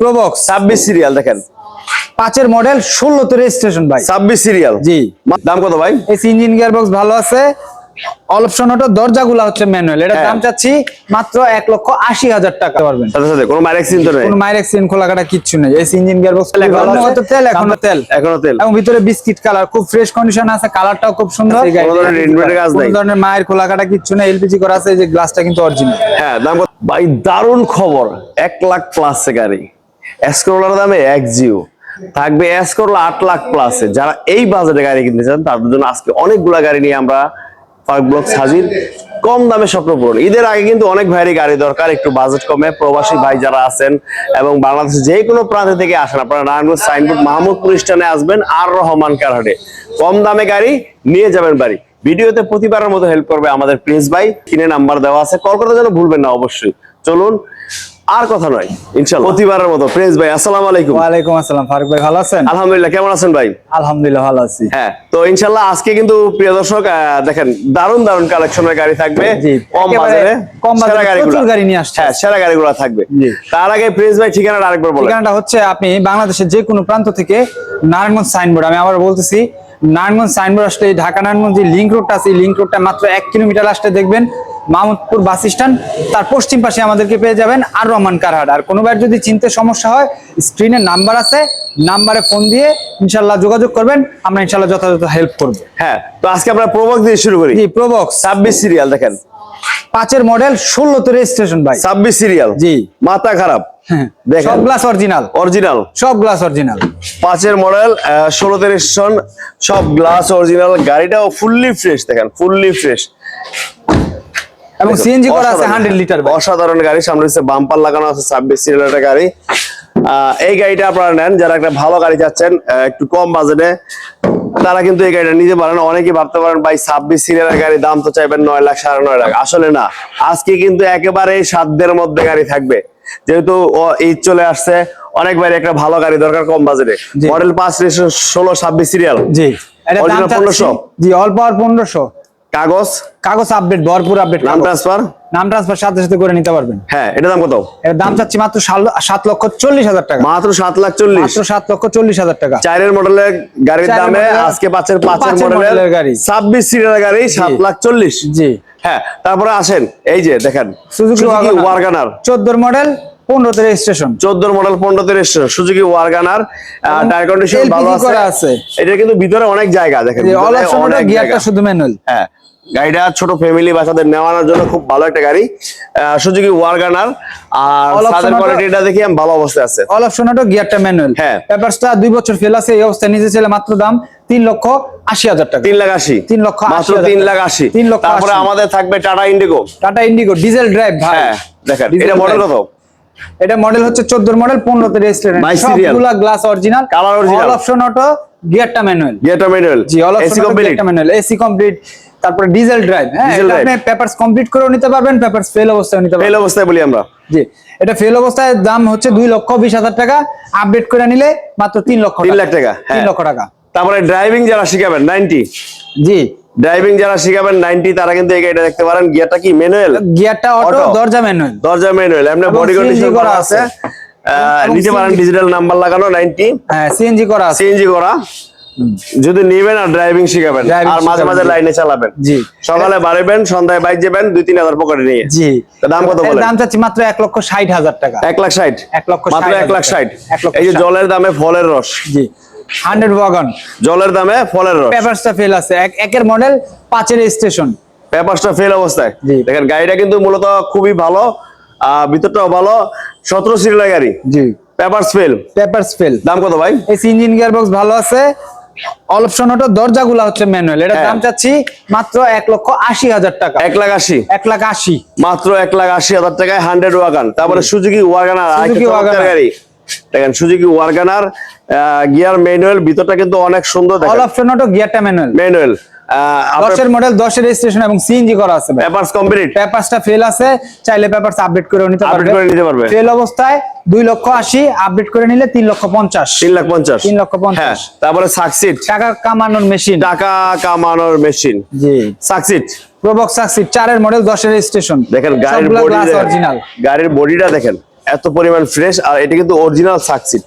Probox ছাব্বিশ serial দেখেন। পাঁচের মডেল ষোলোতে রেজিস্ট্রেশন ভাই। ছাব্বিশ সিরিয়াল জি। দাম কত ভাই? এসি ইঞ্জিন গিয়ার বক্স ভালো আছে। অল অপশন অটো দরজাগুলো হচ্ছে ম্যানুয়াল এটা হ্যাঁ। দাম চাচ্ছি মাত্র এক লক্ষ আশি হাজার টাকা। পারবেন সাথে সাথে কোনো মাইরেক্স চিন্তা নেই। কোনো মাইর এক্সিডেন্ট খোলা কাটা কিচ্ছু নেই। এসি ইঞ্জিন গিয়ার বক্স এখনও? আছে। তেল এখনও তেল। এখনও তেল। এবং ভিতরে বিস্কিট কালার খুব ফ্রেশ কন্ডিশন আছে কালারটাও খুব সুন্দর। এই কাজ কোনো ধরনের মায়ের খোলা কাটা কিচ্ছু নেই। এলপিজি করা আছে এই যে গ্লাসটা কিন্তু অরিজিনাল হ্যাঁ দাম ভাই দারুণ খবর। এক লাখ প্লাস গাড়ি। এসকোলার দামে এক জিও। থাকবে এসকোলা আট লাখ প্লাসে যারা এই গাড়ি কিনতে চান, তাদের জন্য আজকে গাড়ি নিয়ে আমরা পার্ক ব্লক হাজির। কম দামে স্বপ্ন পূরণ। ঈদের আগে কিন্তু অনেক গাড়ি দরকার, একটু বাজেট কমে। প্রবাসী ভাই যারা আছেন এবং বাংলাদেশের যে কোনো প্রান্ত থেকে আসেন, আপনারা নারায়ণগঞ্জ সাইনবোর্ড মাহমুদপুর স্টানে আসবেন, আর রহমান কারহাটে। কম দামে গাড়ি নিয়ে যাবেন বাড়ি। ভিডিওতে প্রতিবারের মতো হেল্প করবে আমাদের প্রিন্স ভাই। কিনে নাম্বার দেওয়া আছে। কল করতে যেন ভুলবেন না, অবশ্যই। চলুন আর কথা নয় ইনশাল্লাহ প্রতিবারের মতো। প্রিন্স ভাই আসসালামু আলাইকুম। ওয়ালাইকুম আসসালাম ফারুক ভাই ভালো আছেন? আলহামদুলিল্লাহ কেমন আছেন ভাই? আলহামদুলিল্লাহ ভালো আছি। হ্যাঁ তো ইনশাল্লাহ আজকে কিন্তু প্রিয় দর্শক দেখেন দারুণ দারুণ কালেকশনের গাড়ি থাকবে। কম বাজারে কম বাজারে সেরা গাড়িগুলো। প্রচুর গাড়ি নিয়ে আসছে। হ্যাঁ সেরা গাড়িগুলো থাকবে। জি। তার আগে প্রিন্স ভাই ঠিকানাটা আরেকবার বলেন। ঠিকানাটা হচ্ছে আপনি বাংলাদেশের যে কোনো প্রান্ত থেকে নারায়ণগঞ্জ সাইনবোর্ড। আমি আবার বলতেছি নারায়ণগঞ্জ সাইনবোর্ড আসলে ঢাকা নারায়ণগঞ্জ যে লিঙ্ক রোডটা আছে এই লিঙ্ক রোডটা মাত্র এক কিলোমিটার আসলে দেখবেন। Mahmudpur bus stand. তার পশ্চিম পাশে আমাদেরকে পেয়ে যাবেন আর রহমান কারহাট। আর কোনোবার যদি চিনতে সমস্যা হয় স্ক্রিনে নাম্বার আছে নাম্বারে ফোন দিয়ে ইনশাল্লাহ যোগাযোগ করবেন। আমরা ইনশাল্লাহ যথাযথ হেল্প করব। হ্যাঁ তো আজকে আমরা প্রবক দিয়ে শুরু করি। জি প্রবক্স ছাব্বিশ সিরিয়াল দেখেন। পাঁচের মডেল ষোলো ষোলোতে রেজিস্ট্রেশন ভাই। ছাব্বিশ সিরিয়াল জি। মাথা খারাপ। সব গ্লাস অরিজিনাল অরিজিনাল সব গ্লাস অরিজিনাল পাঁচের মডেল ষোলো রেজিস্ট্রেশন সব গ্লাস অরিজিনাল গাড়িটাও ফুললি ফ্রেশ দেখেন ফুললি ফ্রেশ এবং সিএনজি করা আছে অসাধারণ। হান্ড্রেড লিটার অসাধারণ গাড়ি সামনে হচ্ছে বাম্পার লাগানো আছে ছাব্বিশ সিরিয়ালের গাড়ি। এই গাড়িটা আপনারা নেন যারা একটা ভালো গাড়ি চাচ্ছেন একটু কম বাজেটে তারা কিন্তু এই গাড়িটা নিতে পারেন। অনেকেই ভাবতে পারেন ভাই ছাব্বিশ সিরিয়ালের গাড়ি দাম তো চাইবেন নয় লাখ সাড়ে নয় লাখ। আসলে না আজকে কিন্তু একেবারে সাধ্যের মধ্যে গাড়ি থাকবে। যেহেতু ঈদ চলে আসছে অনেক ভাই একটা ভালো গাড়ি দরকার কম বাজেটে। মডেল পাঁচ ষোলো ছাব্বিশ সিরিয়াল। জি 1500 জি অল্প আর পনেরোশো। কাগজ? কাগজ আপডেট ভরপুর আপডেট নাম ট্রান্সফার নাম ট্রান্সফার সাথে সাথে করে নিতে পারবেন। হ্যাঁ এটা দাম কত? এর দাম চাচ্ছি মাত্র সাল- সাত লক্ষ চল্লিশ হাজার টাকা। মাত্র সাত লাখ চল্লিশ। মাত্র সাত লক্ষ চল্লিশ হাজার টাকা। চারের মডেলের গাড়ির দামে আজকে পাঁচের পাঁচের মডেলের গাড়ি। ছাব্বিশ সিরিয়ালের গাড়ি সাত লাখ চল্লিশ। জি। হ্যাঁ তারপরে আসেন এই যে দেখেন সুজুকি ওয়ারগানার চোদ্দোর মডেল পনেরোতে রেজিস্ট্রেশন চোদ্দোর মডেল পনেরোতে registration Suzuki WagonR tyre condition ভালো আছে। এটা কিন্তু ভিতরে অনেক জায়গা দেখেন গিয়ারটা শুধু ম্যানুয়াল হ্যাঁ গাড়িটা ছোট ফ্যামিলি বাচ্চাদের নেওয়ানোর জন্য খুব ভালো একটা গাড়ি। সুজুকি ওয়ারগানার আর auto- কোয়ালিটিটা দেখি আমি ভালো অবস্থায় আছে। অল অপশন অটো গিয়ারটা ম্যানুয়াল হ্যাঁ। পেপারসটা দুই বছর ফেল আছে এই অবস্থায় নিচে ছেলে মাত্র দাম তিন লক্ষ আশি হাজার টাকা। তিন লাখ আশি। তিন লক্ষ মাত্র তিন লাখ আশি। তিন লক্ষ তারপরে আমাদের থাকবে Tata Indigo Tata Indigo diesel drive হ্যাঁ দেখেন এটা মডেল। কত? এটা মডেল হচ্ছে চোদ্দোর মডেল পনেরোতে রেজিস্ট্রেশন। 22 সবগুলা glass original Colour original। All option auto গিয়ারটা manual গিয়ারটা ম্যানুয়াল জি অল অপশন অটো গিয়ারটা ম্যানুয়াল এসি কমপ্লিট তারপরে ডিজেল ড্রাইভ হ্যাঁ। আপনি পেপারস কমপ্লিট করেও নিতে পারবেন পেপারস ফেল অবস্থায় নিতে পারবেন। ফেল অবস্থায় বলি আমরা। জি এটা ফেল অবস্থায় দাম হচ্ছে দুই লক্ষ বিশ হাজার টাকা আপডেট করে নিলে মাত্র তিন লক্ষ তিন লাখ টাকা, তিন হ্যাঁ। লক্ষ টাকা। তারপরে ড্রাইভিং যারা শিখাবেন নাইনটি জি। ড্রাইভিং যারা শিখাবেন নাইনটি তারা কিন্তু এই গাড়িটা দেখতে পারেন গিয়ারটা কি ম্যানুয়াল গিয়ারটা অটো দরজা ম্যানুয়াল দরজা ম্যানুয়াল এমনি বডি কন্ডিশন করা আছে। নিতে পারেন ডিজিটাল নাম্বার লাগানো নাইনটি হ্যাঁ সিএনজি করা আছে। সিএনজি করা। যদি নিবেন আর ড্রাইভিং শিখাবেন আর মাঝে মাঝে লাইনে চালাবেন। জি। সকালে বাড়িবেন সন্ধ্যায় বাইক যাবেন দুই তিন হাজার পকেটে নিয়ে। জি। দাম কত বলেন? দাম চাচ্ছি মাত্র এক লক্ষ ষাট হাজার টাকা। এক লাখ ষাট? এক লক্ষ মাত্র এক লাখ ষাট। এই যে জলের দামে ফলের রস। জি। Hundred wagon. জলের দামে ফলের রস। পেপারসটা ফেল আছে। এক একের মডেল পাঁচের স্টেশন পেপারসটা ফেল অবস্থায়। জি। দেখেন গাড়িটা কিন্তু মূলত খুবই ভালো আহ, ভিতরটাও ভালো। সতেরো সিরিয়ালের গাড়ি। জি। পেপারস ফেল পেপারস ফেল দাম কত ভাই? এসি ইঞ্জিন গিয়ার বক্স ভালো আছে। অল অপশন অটো দরজাগুলা হচ্ছে ম্যানুয়াল এটা হ্যাঁ। দাম চাচ্ছি মাত্র এক লক্ষ আশি হাজার টাকা। এক লাখ আশি। এক লাখ আশি। মাত্র এক লাখ আশি হাজার টাকায় হান্ড্রেড ওয়াগান তারপরে সুজুকি ওয়াগানার। গাড়ি। দেখেন সুজুকি ওয়াগানার গিয়ার ম্যানুয়াল ভিতরটা কিন্তু অনেক সুন্দর অল অপশন অটো গিয়ারটা ম্যানুয়াল ম্যানুয়াল দশের মডেল দশের রেজিস্ট্রেশন এবং সিএনজি করা আছে পেপারস কমপ্লিট পেপারসটা ফেল আছে চাইলে পেপারস আপডেট করে নিতে Update করে নিতে পারবে। ফেল অবস্থায় দুই লক্ষ আশি আপডেট করে নিলে তিন লক্ষ পঞ্চাশ। তিন লাখ পঞ্চাশ। তিন লক্ষ পঞ্চাশ। হ্যাঁ তারপরে সাকসিট টাকা কামানোর মেশিন টাকা কামানোর মেশিন জি। সাকসিট প্রবক্স সাকসিড চারের মডেল দশের রেজিস্ট্রেশন দেখেন গাড়ির বডি অরিজিনাল গাড়ির বডিটা দেখেন এত পরিমাণ ফ্রেশ আর এটা কিন্তু অরিজিনাল সাকসিড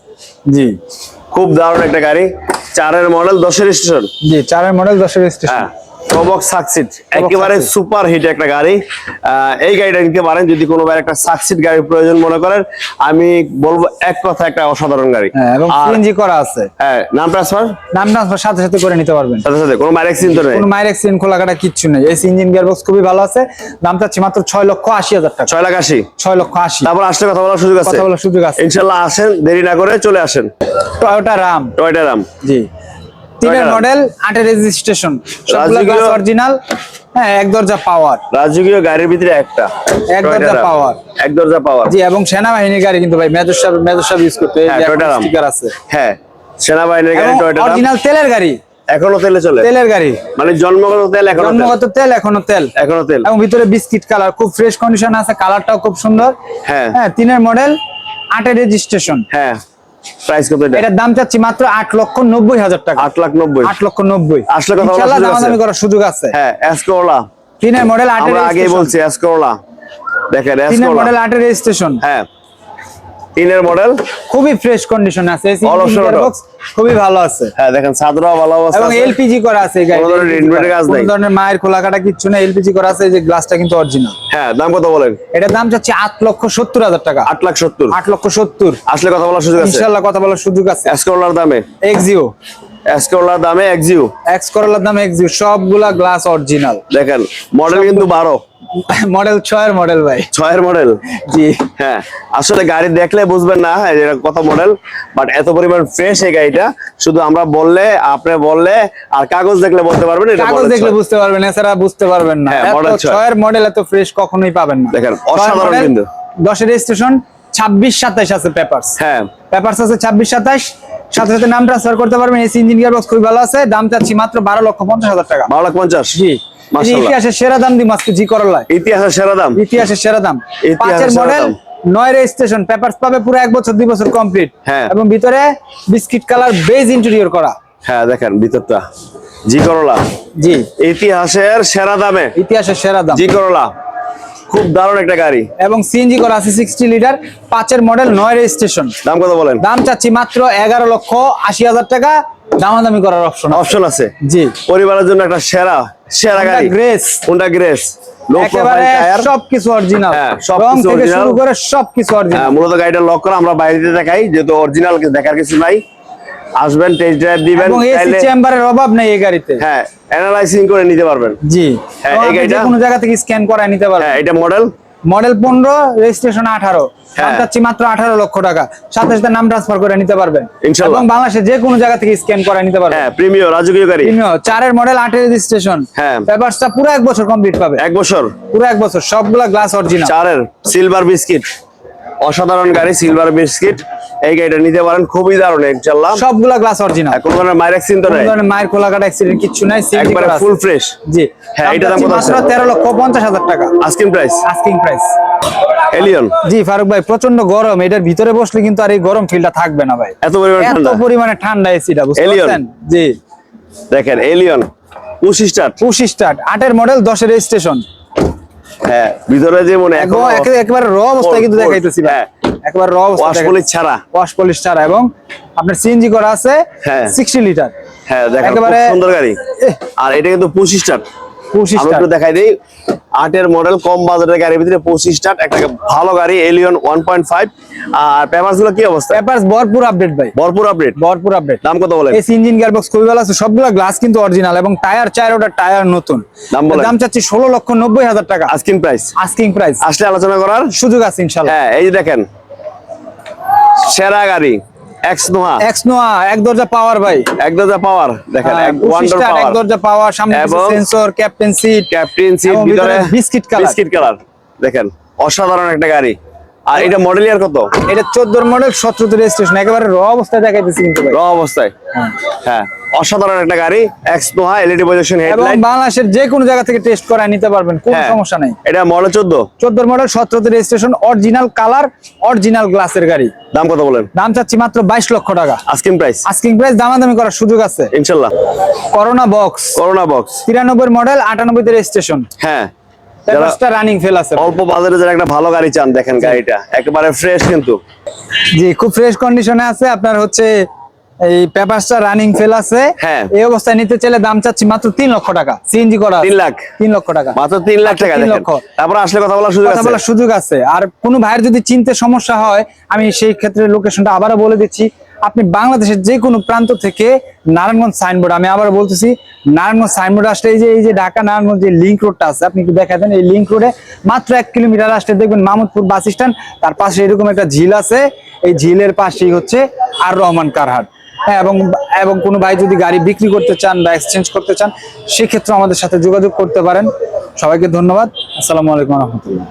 জি। খুব দারুণ একটা গাড়ি। চারের মডেল দশের স্টেশন জি চারের মডেল দশের স্টেশন হ্যাঁ। প্রবক সাকসিড একেবারে সুপার হিট একটা গাড়ি। এই গাড়িটা নিতে পারেন যদি কোনো একটা সাকসিড গাড়ির প্রয়োজন মনে করেন। আমি বলব এক কথা একটা অসাধারণ গাড়ি। হ্যাঁ এবং সিএনজি করা আছে। হ্যাঁ নাম ট্রান্সফার নাম ট্রান্সফার সাথে সাথে করে নিতে পারবেন। সাথে সাথে কোনো মাইরেক্স নেই। কোনো খোলা কাটা কিচ্ছু নেই। এসি ইঞ্জিন গিয়ারবক্স খুবই ভালো আছে। দাম চাচ্ছি মাত্র ছয় লক্ষ আশি হাজার টাকা। ছয় লাখ আশি। ছয় লক্ষ আশি। তারপর আসলে কথা বলার সুযোগ আছে। কথা বলার সুযোগ আছে। ইনশাল্লাহ আসেন দেরি না করে চলে আসেন। টয়োটা রাম টয়টা রাম জি। তিনের মডেল আটের রেজিস্ট্রেশন অরিজিনাল হ্যাঁ এক দরজা পাওয়ার রাজকীয় গাড়ির ভিতরে একটা। এক দরজা power। এক দরজা পাওয়ার জি এবং সেনাবাহিনীর গাড়ি কিন্তু ভাই মেজর সাহেব মেজর সাহেব ইউজ করতে। হ্যাঁ। স্টিকার আছে। হ্যাঁ সেনাবাহিনীর গাড়ি টয়টা অরিজিনাল তেলের গাড়ি। এখনও তেলে চলে। তেলের গাড়ি। মানে জন্মগত তেল এখনও জন্মগত তেল এখনও তেল। এখনও তেল। এবং ভিতরে বিস্কিট কালার খুব ফ্রেশ কন্ডিশন আছে কালারটাও খুব সুন্দর। হ্যাঁ। হ্যাঁ তিনের মডেল আটের রেজিস্ট্রেশন হ্যাঁ। প্রাইস কত এটা? এটার দাম চাচ্ছি মাত্র আট লক্ষ নব্বই হাজার টাকা। আট লাখ নব্বই। আট লক্ষ নব্বই। আসলে কথা বলার ইনশাল্লাহ সুযোগ দামাদামি করার সুযোগ আছে। হ্যাঁ এসকোলা তিনের মডেল 8 এর আগে বলছি এসকোলা দেখেন তিনের মডেল মডেল আটের রেজিস্ট্রেশন হ্যাঁ। তিনের মডেল খুবই ফ্রেশ কন্ডিশন আছে। এসি box খুবই ভালো আছে। হ্যাঁ দেখেন ছাদরাও ভালো অবস্থা এবং এলপিজি করা আছে গাড়িতে, কোনো ধরনের। কাজ কোনো নাই। ধরনের মায়ের খোলা কাটা কিচ্ছু না এলপিজি করা আছে এই যে গ্লাসটা কিন্তু অরিজিনাল হ্যাঁ দাম কত বলেন? এটার দাম যাচ্ছে আট লক্ষ সত্তর হাজার টাকা। আট লাখ সত্তর। আট লক্ষ সত্তর। আসলে কথা বলার সুযোগ আছে? ইনশাআল্লাহ কথা বলার সুযোগ আছে। এসকোলার দামে? এক্সিও এসকোলার দামে এক্সিউ এক্স করলার দাম এক্সিও সবগুলা গ্লাস অরিজিনাল দেখেন মডেল কিন্তু বারো। মডেল ছয়ের মডেল ভাই। ছয়ের মডেল জি। হ্যাঁ আসলে গাড়ি দেখলে বুঝবেন না হ্যাঁ, এটা কত মডেল বাট এত পরিমাণ ফ্রেশ এই গাড়িটা। শুধু আমরা বললে আপনি বললে আর কাগজ দেখলে বলতে পারবেন এটা কাগজ দেখলে বুঝতে পারবেন এছাড়া বুঝতে পারবেন না। হ্যাঁ, model ছয়। ছয়ের মডেল এত ফ্রেশ কখনোই পাবেন না। দেখেন, অসাধারণ কিন্তু। দশের রেজিস্ট্রেশন ছাব্বিশ সাতাইশ আছে পেপারস হ্যাঁ। পেপারস আছে ছাব্বিশ সাতাইশ সাথে সাথে নাম ট্রান্সফার করতে পারবেন। এসি ইঞ্জিন গিয়ার বক্স খুবই ভালো আছে। দাম চাচ্ছি মাত্র বারো লক্ষ পঞ্চাশ হাজার টাকা। বারো লাখ পঞ্চাশ? জি। ইতিহাসের সেরা দাম দিম আজকে জি করলায় ইতিহাসের সেরা দাম? ইতিহাসের সেরা দাম। পাঁচের মডেল। নয় রেজিস্ট্রেশন পেপারস পাবে পুরো এক বছর দুই বছর কমপ্লিট হ্যাঁ। এবং ভিতরে বিস্কিট কালার বেজ ইন্টেরিয়র করা। হ্যাঁ দেখেন ভিতরটা। জি করলা জি। ইতিহাসের সেরা দামে। ইতিহাসের সেরা দাম। জি করলা খুব দারুণ একটা গাড়ি। এবং সিএনজি করা আছে সিক্সটি লিটার পাঁচের মডেল নয় রেজিস্ট্রেশন দাম কত বলেন? দাম চাচ্ছি মাত্র এগারো লক্ষ আশি হাজার টাকা। দামাদামি করার অপশন অপশন আছে? জি। পরিবারের জন্য একটা সেরা সেরা গাড়ি? গ্রেস কোনটা গ্রেস সবকিছু অরিজিনাল হ্যাঁ, সবকিছু থেকে শুরু করে সবকিছু অরিজিনাল হ্যাঁ মূলত গাড়িটা লক করা আমরা বাইরে দেখাই যেহেতু অরিজিনাল দেখার কিছু নাই। আসবেন টেস্ট ড্রাইভ দিবেন এবং এসি চেম্বারের অভাব নেই এই গাড়িতে। হ্যাঁ অ্যানালাইসিং করে নিতে পারবেন। জি। হ্যাঁ, এই গাড়িটা- কোনো জায়গা থেকে স্ক্যান করায় নিতে পারবেন। হ্যাঁ এটা মডেল মডেল পনেরো রেজিস্ট্রেশন আঠারো। হ্যাঁ। চাচ্ছি মাত্র আঠারো লক্ষ টাকা। সাথে সাথে নাম ট্রান্সফার করে নিতে পারবেন। এবং বাংলাদেশে যে কোনো জায়গা থেকে স্ক্যান করে নিতে পারবেন। হ্যাঁ প্রিমিয়ার রাজকীয় গাড়ি। প্রিমিয়ার চারের মডেল আটের রেজিস্ট্রেশন হ্যাঁ। পেপারসটা পুরো এক বছর কমপ্লিট পাবে। এক বছর? পুরো এক বছর সবগুলা গ্লাস অরিজিনাল চারের সিলভার বিস্কিট অসাধারণ গাড়ি সিলভার বিস্কিট এই গাড়িটা নিতে পারেন খুবই দারুণ ইনশাল্লাহ সবগুলা গ্লাস অরিজিনাল কোন ধরনের চিন্তা কোনো নেই? ধরনের মায়ের কোলাকাটা অ্যাক্সিডেন্ট কিছু নাই একবারে ফুল ফ্রেশ জি। হ্যাঁ, এইটার দাম কত মাত্র আছে? তেরো লক্ষ পঞ্চাশ হাজার টাকা। Asking price asking price Allion জি ফারুক ভাই প্রচণ্ড গরম। এটার ভিতরে বসলে কিন্তু আর এই গরম ফিলটা থাকবে না ভাই। এত পরিমাণ এত ঠান্ডা? পরিমাণে ঠান্ডা এসিটা বুঝতে পারছেন? জি। দেখেন Allion push start push start আটের মডেল দশের রেজিস্ট্রেশন হ্যাঁ ভিতরে যে মনে একদম একে- একেবারে র অবস্থায় কিন্তু দেখাইতেছি ভাই। হ্যাঁ। একেবারে র অবস্থা ওয়াশ পলিশ ছাড়া। ওয়াশ পলিশ ছাড়া এবং আপনার সিএনজি করা আছে হ্যাঁ। সিক্সটি লিটার হ্যাঁ দেখেন খুব সুন্দর গাড়ি। আর এটা কিন্তু পুশ স্টার্ট পুশি আমি একটু দেখাই দিই। আটের মডেল কম বাজারের গাড়ির ভিতরে পঁচিশ একটা ভালো গাড়ি এলিয়ন ওয়ান পয়েন্ট ফাইভ আরগুলো কি অবস্থা? ভরপুর আপডেট ভাই। ভরপুর আপডেট ভরপুর আপডেট দাম কত এসি ইঞ্জিন গিয়ারবক্স খুবই ভালো আছে সবগুলো গ্লাস কিন্তু অরিজিনাল এবং টায়ার চার ওটা টায়ার নতুন। দাম চাচ্ছি ষোলো লক্ষ নব্বই হাজার টাকা। আস্কিং প্রাইস আস্কিং প্রাইস আসলে আলোচনা করার সুযোগ আছে ইনশাল্লাহ। হ্যাঁ এই দেখেন সেরা গাড়ি। এক্স নোয়া এক্স নোয়া এক দরজা পাওয়ার ভাই। এক দরজা পাওয়ার দেখেন এক ওয়ান্ডার এক দরজা পাওয়ার সামনে এবং- sensor captain seat captain seat এবং ভিতরে ভিতরে biscuit বিস্কিট কালার দেখেন অসাধারণ একটা গাড়ি। আর এটা মডেল ইয়ার কত? এটা চোদ্দোর মডেল সতেরোতে রেজিস্ট্রেশন একেবারে র অবস্থায় দেখাইতেছি কিন্তু ভাই। র অবস্থায়? হ্যাঁ। অসাধারণ একটা গাড়ি এক্স নোহা এলইডি প্রজেকশন এবং বাংলাদেশের যে কোনো জায়গা থেকে টেস্ট করায় নিতে পারবেন কোনো হ্যাঁ। সমস্যা নাই। এটা মডেল চোদ্দ? চোদ্দোর মডেল সতেরোতে রেজিস্ট্রেশন অরিজিনাল কালার অরিজিনাল গ্লাসের গাড়ি। দাম কত বলেন? দাম চাচ্ছি মাত্র বাইশ লক্ষ টাকা। আস্কিং প্রাইস আস্কিং প্রাইস দামাদামি করার সুযোগ আছে। ইনশাল্লাহ। করোনা বক্স করোনা বক্স তিরানব্বই মডেল আটানব্বইতে রেজিস্ট্রেশন হ্যাঁ। রানিং ফেল আছে অল্প বাজারে যারা একটা ভালো গাড়ি চান দেখেন গাড়িটা। একেবারে ফ্রেশ কিন্তু। জি খুব ফ্রেশ কন্ডিশনে আছে। আপনার হচ্ছে এই পেপারসটা রানিং ফেল আছে। হ্যাঁ। এই অবস্থায় নিতে চাইলে দাম চাচ্ছি মাত্র তিন লক্ষ টাকা। সিএনজি করা। তিন লাখ? তিন লক্ষ টাকা। মাত্র তিন লাখ টাকা তিন লক্ষ। তারপর আসলে কথা বলার সুযোগ কথা বলার সুযোগ আছে। আর কোনো ভাইয়ের যদি চিনতে সমস্যা হয় আমি সেই ক্ষেত্রে লোকেশনটা আবারও বলে দিচ্ছি। আপনি বাংলাদেশের যে কোনো প্রান্ত থেকে নারায়ণগঞ্জ সাইনবোর্ড আমি আবার বলতেছি, নারায়ণগঞ্জ সাইনবোর্ড আসলে এই যে এই যে ঢাকা নারায়ণগঞ্জ যে লিঙ্ক রোডটা আছে, আপনি একটু দেখা দেন, এই লিঙ্ক রোডে মাত্র এক কিলোমিটার আসলে দেখবেন মামুদপুর বাস স্ট্যান্ড তার পাশে এরকম একটা ঝিল আছে, এই ঝিলের পাশেই হচ্ছে আর রহমান কারহাট। হ্যাঁ এবং এবং কোনো ভাই যদি গাড়ি বিক্রি করতে চান বা এক্সচেঞ্জ করতে চান, সেক্ষেত্রে আমাদের সাথে যোগাযোগ করতে পারেন। সবাইকে ধন্যবাদ। আসসালামু আলাইকুম রহমতুল্লাহ।